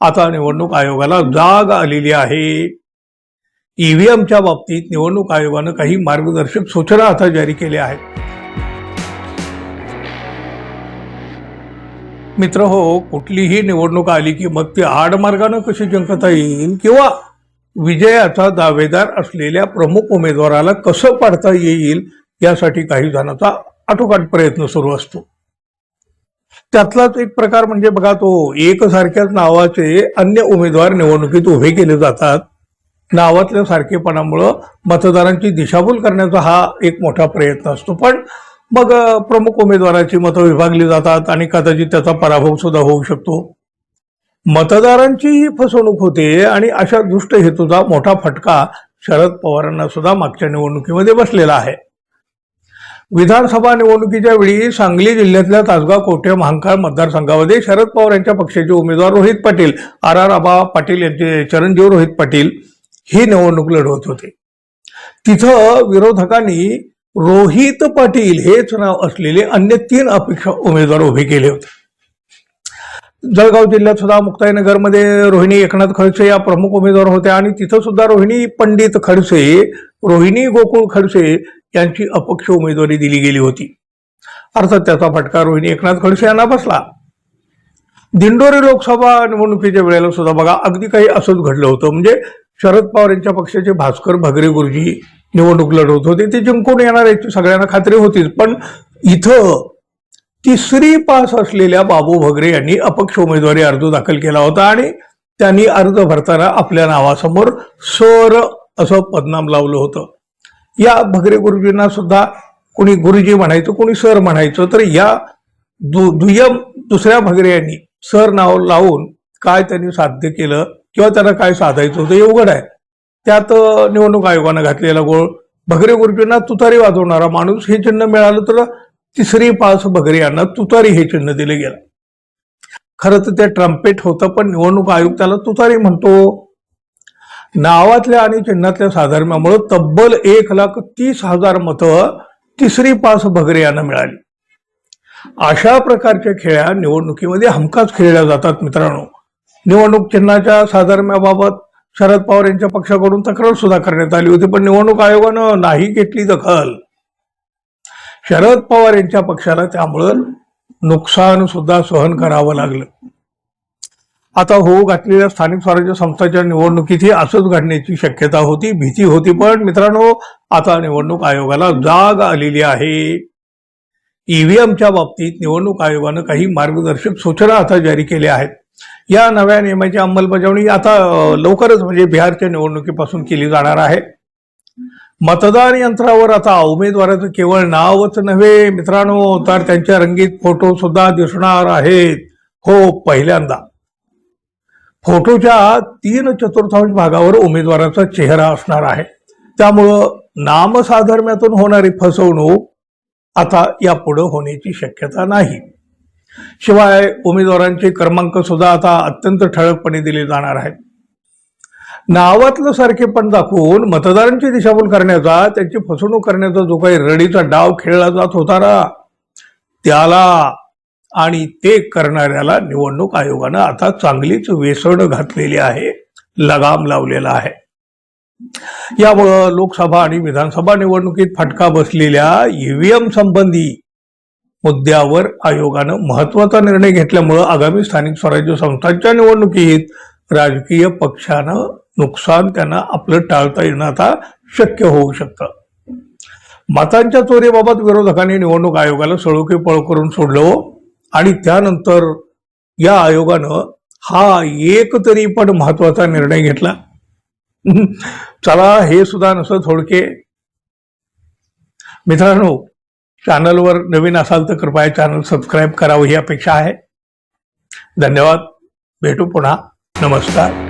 आता निवडणूक आयोगाला जाग आलेली आहे. ईव्हीएमच्या बाबतीत निवडणूक आयोगानं काही मार्गदर्शक सूचना आता जारी केल्या आहेत. मित्र हो कुठलीही निवडणूक आली की मग ती आडमार्गानं कशी जिंकता येईल? किंवा विजयाचा दावेदार असलेल्या प्रमुख उमेदवाराला कसं पाडता येईल? यासाठी काही जणांचा आटोकाट प्रयत्न सुरू असतो. त्यातलाच एक प्रकार म्हणजे बघा तो एकसारख्याच नावाचे अन्य उमेदवार निवडणुकीत उभे केले जातात. नावातल्या सारखेपणामुळं मतदारांची दिशाभूल करण्याचा हा एक मोठा प्रयत्न असतो. पण मग प्रमुख उमेदवाराची मतं विभागली जातात आणि कदाचित त्याचा पराभव सुद्धा होऊ शकतो. मतदारांचीही फसवणूक होते आणि अशा दुष्ट हेतूचा मोठा फटका शरद पवारांना सुद्धा मागच्या निवडणुकीमध्ये बसलेला आहे. विधानसभा निवडणुकीच्या वेळी सांगली जिल्ह्यातल्या तासगाव कोठे महांकाळ मतदारसंघामध्ये शरद पवार यांच्या पक्षाचे उमेदवार रोहित पाटील आर आर आबा पाटील यांचे चरणजीव रोहित पाटील ही निवडणूक लढवत होते. तिथं विरोधकांनी रोहित पाटील हेच नाव असलेले अन्य तीन अपेक्षा उमेदवार उभे केले होते. जळगाव जिल्ह्यात सुद्धा मुक्ताईनगरमध्ये रोहिणी एकनाथ खडसे या प्रमुख उमेदवार होत्या आणि तिथं सुद्धा रोहिणी पंडित खडसे रोहिणी गोकुळ खडसे यांची अपक्ष उमेदवारी दिली गेली होती. अर्थात त्याचा फटका रोहिणी एकनाथ खडसे यांना बसला. दिंडोरी लोकसभा निवडणुकीच्या वेळेला सुद्धा बघा अगदी काही असंच घडलं होतं. म्हणजे शरद पवार यांच्या पक्षाचे भास्कर भगरे गुरुजी निवडणूक लढवत होते. ते जिंकून येणार याची सगळ्यांना खात्री होतीच. पण इथं तिसरी पास असलेल्या बाबू भगरे यांनी अपक्ष उमेदवारी अर्ज दाखल केला होता आणि त्यांनी अर्ज भरताना आपल्या नावासमोर सर असं पदनाम लावलं होतं. या भगरे गुरुजींना सुद्धा कोणी गुरुजी म्हणायचं कोणी सर म्हणायचं तर या दु दुय्यम दुसऱ्या भगरे यांनी सर नाव लावून काय त्यांनी साध्य केलं किंवा त्यांना काय साधायचं होतं हे उघड आहे. त्यात निवडणूक आयोगानं घातलेला गोळ. भगरे गुरुजींना तुतारी वाजवणारा माणूस हे चिन्ह मिळालं तर तिसरी पास भगरे यांना तुतारी हे चिन्ह दिलं गेलं. खरं तर ते ट्रम्पेट होतं पण निवडणूक आयोग त्याला तुतारी म्हणतो. नावातल्या आणि चिन्हातल्या साधर्म्यामुळे तब्बल एक लाख तीस हजार मतं तिसरी पास भगरे यांना मिळाली. अशा प्रकारच्या खेळ्या निवडणुकीमध्ये हमखास खेळल्या जातात मित्रांनो. निवडणूक चिन्हाच्या साधर्म्याबाबत शरद पवार यांच्या पक्षाकडून तक्रार सुद्धा करण्यात आली होती पण निवडणूक आयोगानं नाही घेतली दखल. शरद पवार यांच्या पक्षाला त्यामुळं नुकसान सुद्धा सहन करावं लागलं. आता होऊ घातलेल्या स्थानिक स्वराज्य संस्थांच्या निवडणुकीतही असंच घडण्याची शक्यता होती भीती होती. पण मित्रांनो आता निवडणूक आयोगाला जाग आलेली आहे. ईव्हीएमच्या बाबतीत निवडणूक आयोगानं काही मार्गदर्शक सूचना आता जारी केल्या आहेत. या नव्या नियमाची अंमलबजावणी आता लवकरच म्हणजे बिहारच्या निवडणुकीपासून केली जाणार आहे. मतदान यंत्रावर आता उमेदवाराचं केवळ नावच नव्हे मित्रांनो तर त्यांच्या रंगीत फोटो सुद्धा दिसणार आहेत. हो पहिल्यांदा. फोटोच्या तीन चतुर्थांश भागावर उमेदवाराचा चेहरा असणार आहे. त्यामुळं नामसाधर्म्यातून होणारी फसवणूक आता यापुढे होण्याची शक्यता नाही. शिवाय उमेदवारांचे क्रमांक सुद्धा आता अत्यंत ठळकपणे दिले जाणार आहेत. नावातलं सारखेपण दाखवून मतदारांची दिशाभूल करण्याचा त्यांची फसवणूक करण्याचा जो काही रडीचा डाव खेळला जात होता ना त्याला आणि ते करणाऱ्याला निवडणूक आयोगानं आता चांगलीच वेसण घातलेली आहे लगाम लावलेला आहे. यामुळं लोकसभा आणि विधानसभा निवडणुकीत फटका बसलेल्या ईव्हीएम संबंधी मुद्द्यावर आयोगानं महत्त्वाचा निर्णय घेतल्यामुळं आगामी स्थानिक स्वराज्य संस्थांच्या निवडणुकीत राजकीय पक्षानं नुकसान त्यांना आपलं टाळता येणं आता शक्य होऊ शकतं. मतांच्या चोरीबाबत विरोधकांनी निवडणूक आयोगाला सळोके पळ करून सोडलं हो. आणि त्यानंतर या आयोगानं हा एक तरी पण महत्त्वाचा निर्णय घेतला. चला हे सुद्धा नसं थोडके. मित्रांनो चॅनलवर नवीन असाल तर कृपया चॅनल सबस्क्राईब करावं ही अपेक्षा आहे. धन्यवाद. भेटू पुन्हा. नमस्कार.